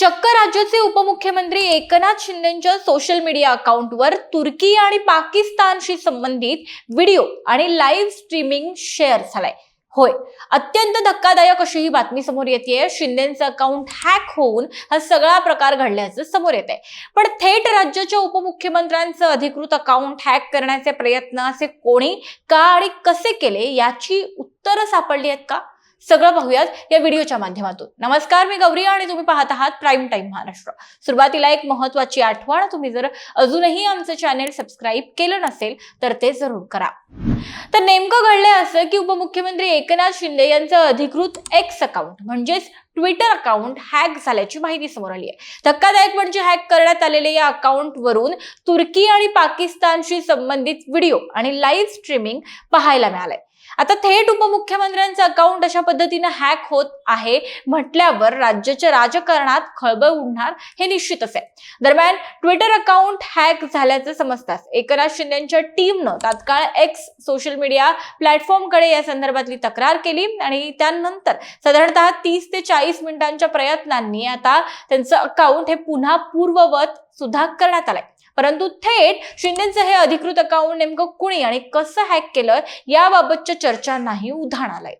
चक्क राज्याचे उपमुख्यमंत्री एकनाथ शिंदेच्या सोशल मीडिया अकाउंटवर तुर्की आणि पाकिस्तानशी संबंधित व्हिडिओ आणि लाईव्ह स्ट्रीमिंग शेअर झालाय. होय अत्यंत धक्कादायक अशी ही बातमी समोर येते शिंदेचं अकाउंट हॅक होऊन हा सगळा प्रकार घडल्याचं समोर येत आहे पण थेट राज्याच्या उपमुख्यमंत्र्यांचं अधिकृत अकाउंट हॅक करण्याचे प्रयत्न असे कोणी का आणि कसे केले याची उत्तरं सापडली आहेत का? सगळं पाहूयात या व्हिडिओच्या माध्यमातून. नमस्कार मी गौरी आणि तुम्ही पाहत आहात प्राईम टाईम महाराष्ट्र. सुरुवातीला एक महत्वाची आठवण तुम्ही जर अजूनही आमचं चॅनेल सबस्क्राईब केलं नसेल तर ते जरूर करा. तर नेमकं घडलंय असं की उपमुख्यमंत्री एकनाथ शिंदे यांचं अधिकृत एक्स अकाउंट म्हणजेच ट्विटर अकाउंट हॅक झाल्याची माहिती समोर आली आहे. धक्कादायक म्हणजे हॅक करण्यात आलेल्या या अकाउंटवरून तुर्की आणि पाकिस्तानशी संबंधित व्हिडिओ आणि लाईव्ह स्ट्रीमिंग पाहायला मिळालंय. आता थेट उपमुख्यमंत्र्यांचं अकाउंट अशा पद्धतीनं हॅक होत आहे म्हटल्यावर राज्याच्या राजकारणात खळबळ उडणार हे निश्चितच आहे. दरम्यान ट्विटर अकाउंट हॅक झाल्याचं समजताच एकनाथ शिंदेच्या टीमनं तात्काळ एक्स सोशल मीडिया प्लॅटफॉर्मकडे या संदर्भातली तक्रार केली आणि त्यानंतर साधारणतः तीस ते चाळीस मिनिटांच्या प्रयत्नांनी आता त्यांचं अकाउंट हे पुन्हा पूर्ववत सुद्धा करण्यात आलंय. परंतु थेट शिंदेचं हे अधिकृत अकाउंट नेमकं कुणी आणि कसं हॅक केलं याबाबतच्या चर्चांनाही उधाण आलंय.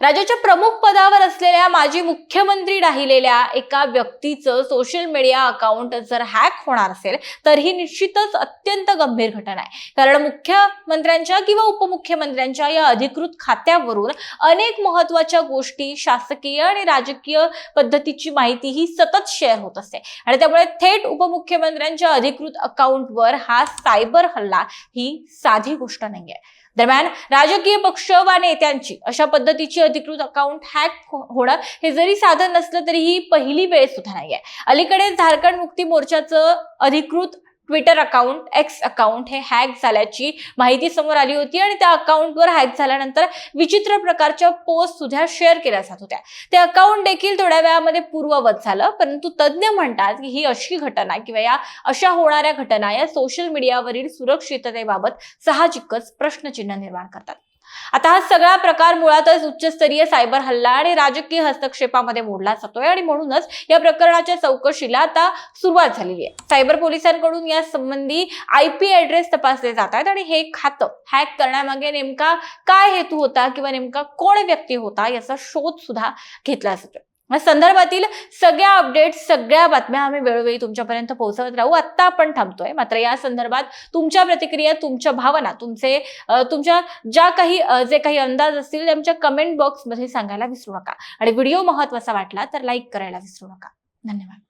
राज्याच्या प्रमुख पदावर असलेल्या माजी मुख्यमंत्री राहिलेल्या एका व्यक्तीचं सोशल मीडिया अकाउंट जर हॅक होणार असेल तर ही निश्चितच अत्यंत गंभीर घटना आहे. कारण मुख्यमंत्र्यांच्या किंवा उपमुख्यमंत्र्यांच्या या अधिकृत खात्यावरून अनेक महत्त्वाच्या गोष्टी शासकीय आणि राजकीय पद्धतीची माहिती ही सतत शेअर होत असते. आणि त्यामुळे थेट उपमुख्यमंत्र्यांच्या अधिकृत अकाउंटवर हा सायबर हल्ला ही साधी गोष्ट नाहीये. दरम्यान राजकीय पक्ष वा नेत्यांची अशा पद्धतीची अधिकृत अकाउंट हॅक हो- होणं हे जरी साधन नसलं तरी ही पहिली वेळ सुद्धा आहे अलीकडे झारखंड मुक्ती मोर्चाचं अधिकृत ट्विटर अकाउंट एक्स अकाउंट हे हॅक झाल्याची माहिती समोर आली होती आणि त्या अकाउंटवर हॅक झाल्यानंतर विचित्र प्रकारच्या पोस्ट सुद्धा शेअर केल्या जात होत्या. ते अकाउंट देखील थोड्या वेळामध्ये पूर्ववत झालं परंतु तज्ज्ञ म्हणतात की ही अशी घटना किंवा या अशा होणाऱ्या घटना या सोशल मीडियावरील सुरक्षिततेबाबत साहजिकच प्रश्नचिन्ह निर्माण करतात. आता हा सगळा प्रकार मुळातच उच्चस्तरीय सायबर हल्ला आणि राजकीय हस्तक्षेपामध्ये मोडला जातोय आणि म्हणूनच या प्रकरणाच्या चौकशीला आता सुरुवात झालेली आहे. सायबर पोलिसांकडून या संबंधी आय पी ऍड्रेस तपासले जात आहेत आणि हे खातं हॅक करण्यामागे नेमका काय हेतू होता किंवा नेमका कोण व्यक्ती होता याचा शोध सुद्धा घेतला जातोय. या संदर्भातील सगळ्या अपडेट सगळ्या बातम्या आम्ही वेळोवेळी तुमच्यापर्यंत पोहोचवत राहू. आत्ता आपण थांबतोय. मात्र या संदर्भात तुमच्या प्रतिक्रिया तुमच्या भावना तुमचे तुमच्या ज्या काही जे काही अंदाज असतील ते आमच्या कमेंट बॉक्समध्ये सांगायला विसरू नका. आणि व्हिडिओ महत्त्वाचा वाटला तर लाईक करायला विसरू नका. धन्यवाद.